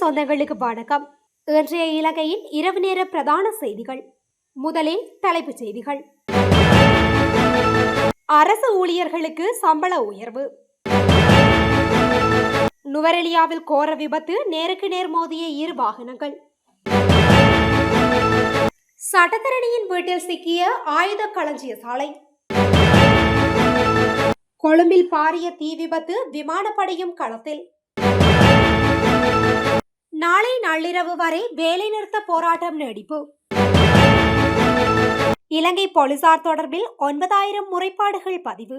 சொந்தங்களுக்கு வணக்கம். இன்றைய இலங்கையின் இரவு நேர பிரதான செய்திகள். முதலில் தலைப்புச் செய்திகள். அரசு ஊழியர்களுக்கு சம்பள உயர்வு. நுவரெலியாவில் கோர விபத்து நேருக்கு நேர் மோதிய இரு வாகனங்கள். சட்டத்தரணியின் வீட்டில் சிக்கிய ஆயுத களஞ்சிய சாலை. கொழும்பில் பாரிய தீ விபத்து விமானப்படையும் களத்தில். நாளை நள்ளிரவு வரை நிறுத்த போராட்டம் நீடிப்பு. இலங்கை போலீசார் தொடர்பில் ஒன்பதாயிரம் முறைப்பாடுகள் பதிவு.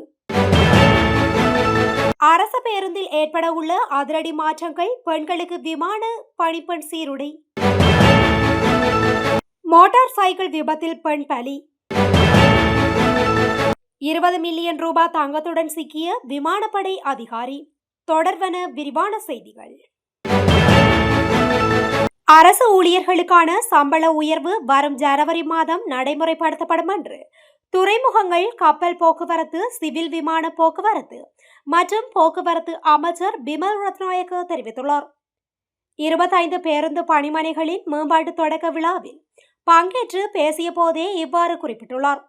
அரச பேருந்தில் ஏற்பட உள்ள அதிரடி மாற்றங்கள் பெண்களுக்கு விமான பணிப்பெண் சீருடை. மோட்டார் சைக்கிள் விபத்தில் பெண் பலி. இருபது மில்லியன் ரூபாய் தங்கத்துடன் சிக்கிய விமானப்படை அதிகாரி. தொடர்வன விரிவான செய்திகள். அரசு ஊழியர்களுக்கான சம்பள உயர்வு வரும் ஜனவரி மாதம் நடைமுறைப்படுத்தப்படும் என்று துறைமுகங்கள் கப்பல் போக்குவரத்து சிவில் விமான போக்குவரத்து மற்றும் போக்குவரத்து அமைச்சர் பிமல் ரத்நாயக்க தெரிவித்துள்ளார். இருபத்தைந்து பேருந்து பணிமனைகளின் மேம்பாட்டு தொடக்க விழாவில் பங்கேற்று பேசிய போதே இவ்வாறு குறிப்பிட்டுள்ளார்.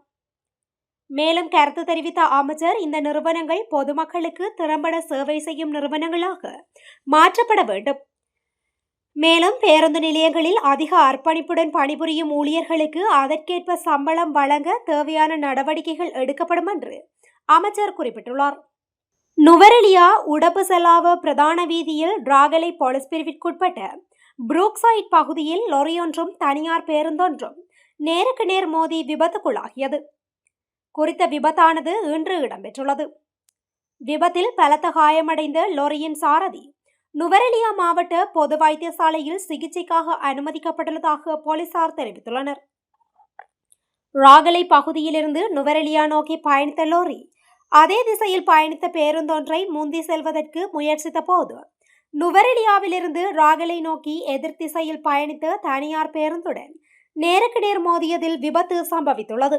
மேலும் கருத்து தெரிவித்த அமைச்சர் இந்த நிறுவனங்கள் பொதுமக்களுக்கு திறம்பட சேவை செய்யும் நிறுவனங்களாக மாற்றப்பட வேண்டும். மேலும் பேருந்து நிலையங்களில் அதிக அர்ப்பணிப்புடன் பணிபுரியும் ஊழியர்களுக்கு அதற்கேற்ப சம்பளம் வழங்க தேவையான நடவடிக்கைகள் எடுக்கப்படும் என்று அமைச்சர் குறிப்பிட்டுள்ளார். நுவரெலியா உடப்பு செலாவ பிரதான வீதியில் டிராகலை போலீஸ் பிரிவிற்குட்பட்ட புரூக்சைட் பகுதியில் லொரியொன்றும் தனியார் பேருந்தொன்றும் நேருக்கு நேர் மோதி விபத்துக்குள்ளாகியது. குறித்த விபத்தானது இன்று இடம்பெற்றுள்ளது. விபத்தில் பலத்த காயமடைந்த லொரியின் சாரதி நுவரெலியா மாவட்ட பொது வைத்தியசாலையில் சிகிச்சைக்காக அனுமதிக்கப்பட்டுள்ளதாக போலீசார் தெரிவித்துள்ளனர். ராகலை பகுதியிலிருந்து நுவரெலியா நோக்கி பயணித்த லோரி அதே திசையில் பயணித்த பேருந்தொன்றை முந்தி செல்வதற்கு முயற்சித்த போது நுவரெலியாவிலிருந்து ராகலை நோக்கி எதிர் திசையில் பயணித்த தனியார் பேருந்துடன் நேருக்கு நேர் மோதியதில் விபத்து சம்பவித்துள்ளது.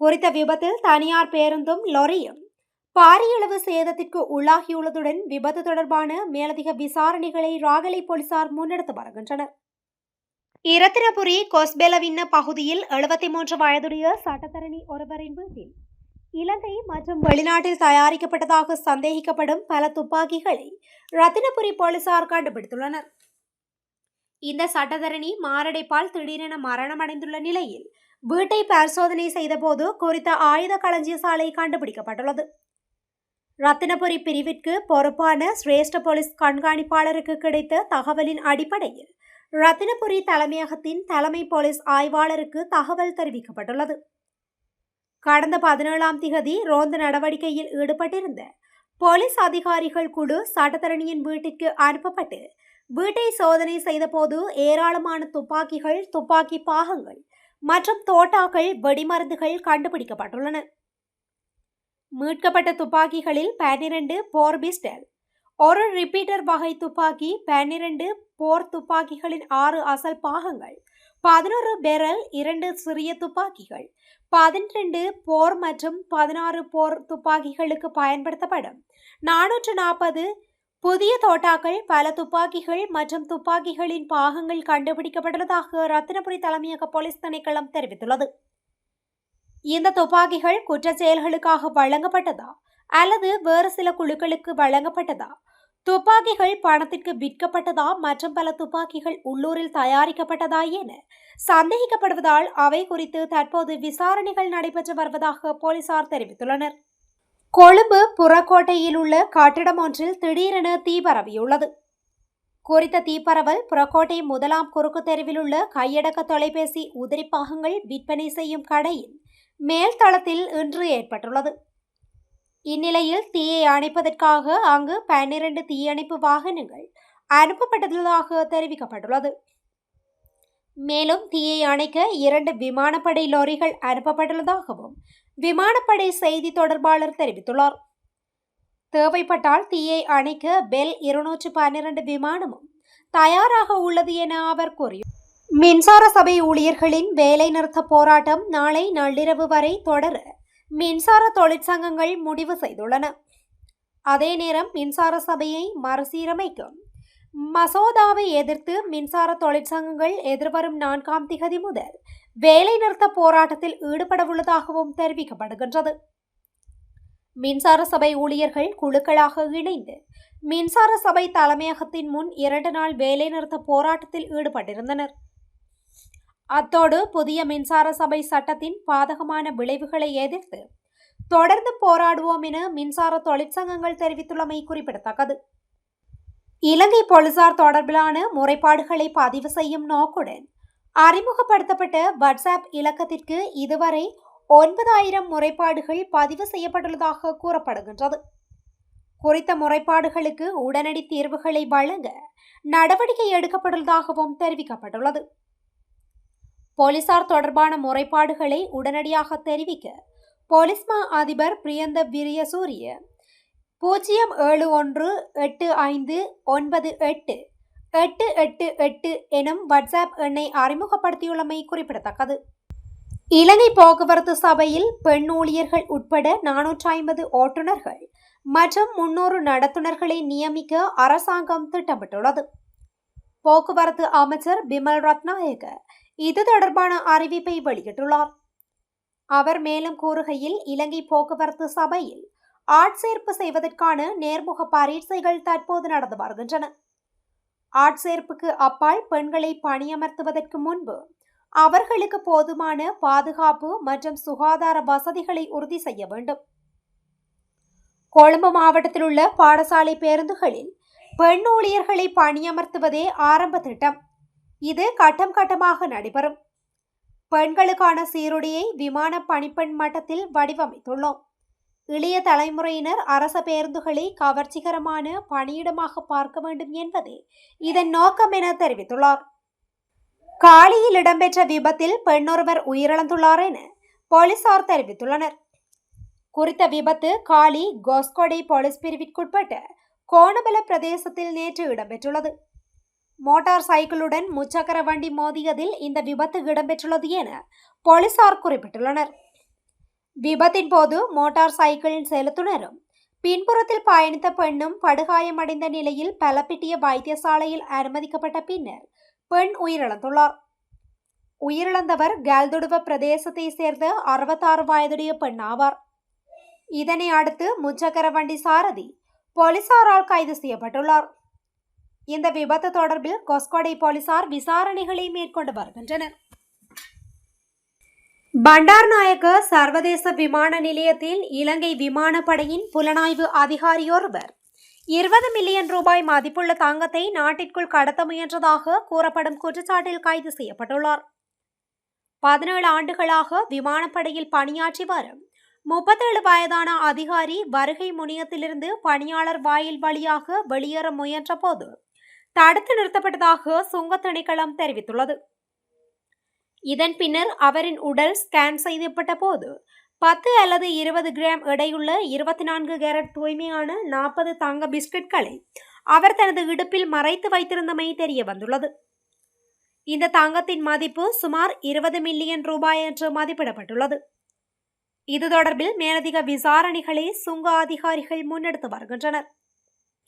குறித்த விபத்தில் தனியார் பேருந்தும் லொரியும் பாரியளவு சேதத்திற்கு உள்ளாகியுள்ளதுடன் விபத்து தொடர்பான மேலதிக விசாரணைகளை ராகலை போலீசார் முன்னெடுத்து வருகின்றனர். இரத்தினபுரி கொஸ்பெலவின்ன பகுதியில் எழுபத்தி மூன்று வயதுடைய சட்டத்தரணி ஒருவரின் வீட்டில் இலங்கை மற்றும் வெளிநாட்டில் தயாரிக்கப்பட்டதாக சந்தேகிக்கப்படும் பல துப்பாக்கிகளை ரத்தினபுரி போலீசார் கண்டுபிடித்துள்ளனர். இந்த சட்டத்தரணி மாரடைப்பால் திடீரென மரணமடைந்துள்ள நிலையில் வீட்டை பரிசோதனை செய்தபோது குறித்த ஆயுத களஞ்சிய சாலை கண்டுபிடிக்கப்பட்டுள்ளது. ரத்தினபுரி பிரிவிற்கு பொறுப்பான சிரேஷ்ட போலீஸ் கண்காணிப்பாளருக்கு கிடைத்த தகவலின் அடிப்படையில் ரத்தினபுரி தலைமையகத்தின் தலைமை போலீஸ் ஆய்வாளருக்கு தகவல் தெரிவிக்கப்பட்டுள்ளது. கடந்த பதினேழாம் திகதி ரோந்து நடவடிக்கையில் ஈடுபட்டிருந்த போலீஸ் அதிகாரிகள் குழு சட்டத்தரணியின் வீட்டிற்கு அனுப்பப்பட்டு வீட்டை சோதனை செய்தபோது ஏராளமான துப்பாக்கிகள் துப்பாக்கி பாகங்கள் மற்றும் தோட்டாக்கள் வெடிமருந்துகள் கண்டுபிடிக்கப்பட்டுள்ளன. மீட்கப்பட்ட துப்பாக்கிகளில் பன்னிரண்டு போர் பிஸ்டல். ஒரு ரிப்பீட்டர் வகை துப்பாக்கி பன்னிரண்டு போர் துப்பாக்கிகளின் ஆறு அசல் பாகங்கள். பதினொரு பெரல் இரண்டு சிறிய துப்பாக்கிகள். பதினெண்டு போர் மற்றும் பதினாறு போர் துப்பாக்கிகளுக்கு பயன்படுத்தப்படும். நானூற்று நாற்பது புதிய தோட்டாக்கள் பல துப்பாக்கிகள் மற்றும் துப்பாக்கிகளின் பாகங்கள் கண்டுபிடிக்கப்பட்டுள்ளதாக ரத்தினபுரி தலைமையக போலீஸ் திணைக்களம் தெரிவித்துள்ளது. இந்த துப்பாக்கிகள் குற்ற செயல்களுக்காக வழங்கப்பட்டதா? அல்லது வேறு சில குழுக்களுக்கு வழங்கப்பட்டதா? துப்பாக்கிகள் பணத்திற்கு விற்கப்பட்டதா? மற்றும் பல துப்பாக்கிகள் உள்ளூரில் தயாரிக்கப்பட்டதா என சந்தேகிக்கப்படுவதால் அவை குறித்து தற்போது விசாரணைகள் நடைபெற்று வருவதாக போலீசார் தெரிவித்துள்ளனர். கொழும்பு புறக்கோட்டையில் உள்ள கட்டிடம் ஒன்றில் திடீரென தீ பரவியுள்ளது. குறித்த தீப்பரவல் புறக்கோட்டை முதலாம் குறுக்கு தெருவில் உள்ள கையடக்க தொலைபேசி உதிரி பாகங்கள் விற்பனை செய்யும் கடையின் மேல் தளத்தில் இன்று ஏற்பட்டுள்ளது. இந்நிலையில் தீயை அணைப்பதற்காக அங்கு பன்னிரண்டு தீயணைப்பு வாகனங்கள் அனுப்பப்பட்டுள்ளதாக தெரிவிக்கப்பட்டுள்ளது. மேலும் தீயை அணைக்க இரண்டு விமானப்படை லாரிகள் அனுப்பப்பட்டுள்ளதாகவும் விமானப்படை செய்தி தொடர்பாளர் தெரிவித்துள்ளார். தேவைப்பட்டால் தீயை அணைக்க பெல் இருநூற்று பன்னிரண்டு விமானமும் தயாராக உள்ளது என அவர் கூறியுள்ளார். மின்சார சபை ஊழியர்களின் வேலை நிறுத்த போராட்டம் நாளை நள்ளிரவு வரை தொடர மின்சார தொழிற்சங்கங்கள் முடிவு செய்துள்ளன. அதே நேரம் மின்சார சபையை மறுசீரமைக்கும். மசோதாவை எதிர்த்து மின்சார தொழிற்சங்கங்கள் எதிர்வரும் நான்காம் திகதி முதல் வேலைநிறுத்த போராட்டத்தில் ஈடுபடவுள்ளதாகவும் தெரிவிக்கப்படுகின்றது. மின்சார சபை ஊழியர்கள் குழுக்களாக இணைந்து மின்சார சபை தலைமையகத்தின் முன் இரண்டு நாள் வேலைநிறுத்த போராட்டத்தில் ஈடுபட்டிருந்தனர். அத்தோடு புதிய மின்சார சபை சட்டத்தின் பாதகமான விளைவுகளை எதிர்த்து தொடர்ந்து போராடுவோம் என மின்சார தொழிற்சங்கங்கள் தெரிவித்துள்ளமை குறிப்பிடத்தக்கது. இலங்கை போலீசார் தொடர்பிலான முறைப்பாடுகளை பதிவு செய்யும் நோக்குடன் அறிமுகப்படுத்தப்பட்ட வாட்ஸ்அப் இலக்கத்திற்கு இதுவரை ஒன்பதாயிரம் முறைப்பாடுகள் பதிவு செய்யப்பட்டுள்ளதாக கூறப்படுகின்றது. குறித்த முறைப்பாடுகளுக்கு உடனடி தீர்வுகளை வழங்க நடவடிக்கை எடுக்கப்பட்டுள்ளதாகவும் தெரிவிக்கப்பட்டுள்ளது. போலீசார் தொடர்பான முறைப்பாடுகளை உடனடியாக தெரிவிக்க போலீஸ் மா அதிபர் பிரியந்த விரியசூரிய பூஜ்ஜியம் ஏழு ஒன்று எட்டு ஐந்து ஒன்பது எட்டு எட்டு எட்டு எட்டு எனும் வாட்ஸ்அப் எண்ணை அறிமுகப்படுத்தியுள்ளமை குறிப்பிடத்தக்கது. இலங்கை போக்குவரத்து சபையில் பெண் ஊழியர்கள் உட்பட நானூற்றி ஐம்பது ஓட்டுநர்கள் மற்றும் முன்னூறு நடத்துனர்களை நியமிக்க அரசாங்கம் திட்டமிட்டுள்ளது. போக்குவரத்து அமைச்சர் பிமல் ரத்நாயக இது தொடர்பான அறிவிப்பை வெளியிட்டுள்ளார். அவர் மேலும் கூறுகையில் இலங்கை போக்குவரத்து சபையில் ஆட்சேர்ப்பு செய்வதற்கான நேர்முக பரீட்சைகள் தற்போது நடந்து வருகின்றன. ஆட்சேர்ப்புக்கு அப்பால் பெண்களை பணியமர்த்துவதற்கு முன்பு அவர்களுக்கு போதுமான பாதுகாப்பு மற்றும் சுகாதார வசதிகளை உறுதி செய்ய வேண்டும். கொழும்பு மாவட்டத்தில் உள்ள பாடசாலை பேருந்துகளில் பெண் ஊழியர்களை பணியமர்த்துவதே ஆரம்ப திட்டம். இது கட்டம் கட்டமாக நடைபெறும். பெண்களுக்கான சீருடையை விமான பணிப்பெண் மட்டத்தில் வடிவமைத்துள்ளோம். இளைய தலைமுறையினர் அரச பேருந்துகளை கவர்ச்சிகரமான பணியிடமாக பார்க்க வேண்டும் என்பதே இதன் நோக்கம் என தெரிவித்துள்ளார். காலியில் இடம்பெற்ற விபத்தில் பெண்ணொருவர் உயிரிழந்துள்ளார் என போலீசார் தெரிவித்துள்ளனர். குறித்த விபத்து காலி கோஸ்கொடை போலீஸ் பிரிவிற்குட்பட்ட கோணபல பிரதேசத்தில் நேற்று இடம்பெற்றுள்ளது மோட்டார் சைக்கிளுடன் முச்சக்கர வண்டி மோதியதில் இந்த விபத்து இடம்பெற்றுள்ளது என போலீசார் குறிப்பிட்டுள்ளனர் விபத்தின் போது மோட்டார் சைக்கிளின் செலுத்துனரும் பின்புறத்தில் பயணித்த பெண்ணும் படுகாயமடைந்த நிலையில் பலப்பிட்டிய வைத்தியசாலையில் அனுமதிக்கப்பட்ட பின்னர் பெண் உயிரிழந்துள்ளார் உயிரிழந்தவர் கல்துடுவ பிரதேசத்தை சேர்ந்த அறுபத்தாறு வயதுடைய பெண் ஆவார் இதனை அடுத்து முச்சக்கர வண்டி சாரதி போலீசாரால் கைது செய்யப்பட்டுள்ளார். இந்த விபத்து தொடர்பில் கொஸ்கொடை போலீசார் விசாரணைகளை மேற்கொண்டு வருகின்றனர். பண்டார் நாயக்க சர்வதேச விமான நிலையத்தில் இலங்கை விமானப்படையின் புலனாய்வு அதிகாரியொருவர் இருபது மில்லியன் ரூபாய் மதிப்புள்ள தங்கத்தை நாட்டிற்குள் கடத்த முயன்றதாக கூறப்படும் குற்றச்சாட்டில் கைது செய்யப்பட்டுள்ளார். பதினேழு ஆண்டுகளாக விமானப்படையில் பணியாற்றி வரும் முப்பத்தேழு வயதான அதிகாரி வருகை முனையத்திலிருந்து பணியாளர் வாயில் வழியாக வெளியேற முயன்ற போது தடுத்து நிறுத்தப்பட்டதாக சுங்க திணைக்களம் தெரிவித்துள்ளது. இதன் பின்னர் அவரின் உடல் ஸ்கேன் செய்யப்பட்ட போது பத்து அல்லது இருபது கிராம் எடையுள்ள இருபத்தி நான்கு கேரட் தூய்மையான நாற்பது தங்க பிஸ்கட்களை அவர் தனது இடுப்பில் மறைத்து வைத்திருந்தமை தெரிய வந்துள்ளது இந்த தங்கத்தின் மதிப்பு சுமார் இருபது மில்லியன் ரூபாய் என்று மதிப்பிடப்பட்டுள்ளது. இது தொடர்பில் மேலதிக விசாரணைகளை சுங்க அதிகாரிகள் முன்னெடுத்து வருகின்றனர்.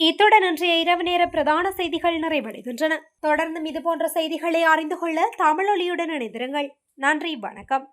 இத்துடன் இன்றைய இரவு நேர பிரதான செய்திகள் நிறைவடைகின்றன. தொடர்ந்தும் இதுபோன்ற செய்திகளை அறிந்து கொள்ள தமிழொலியுடன் இணைந்திருங்கள். நன்றி வணக்கம்.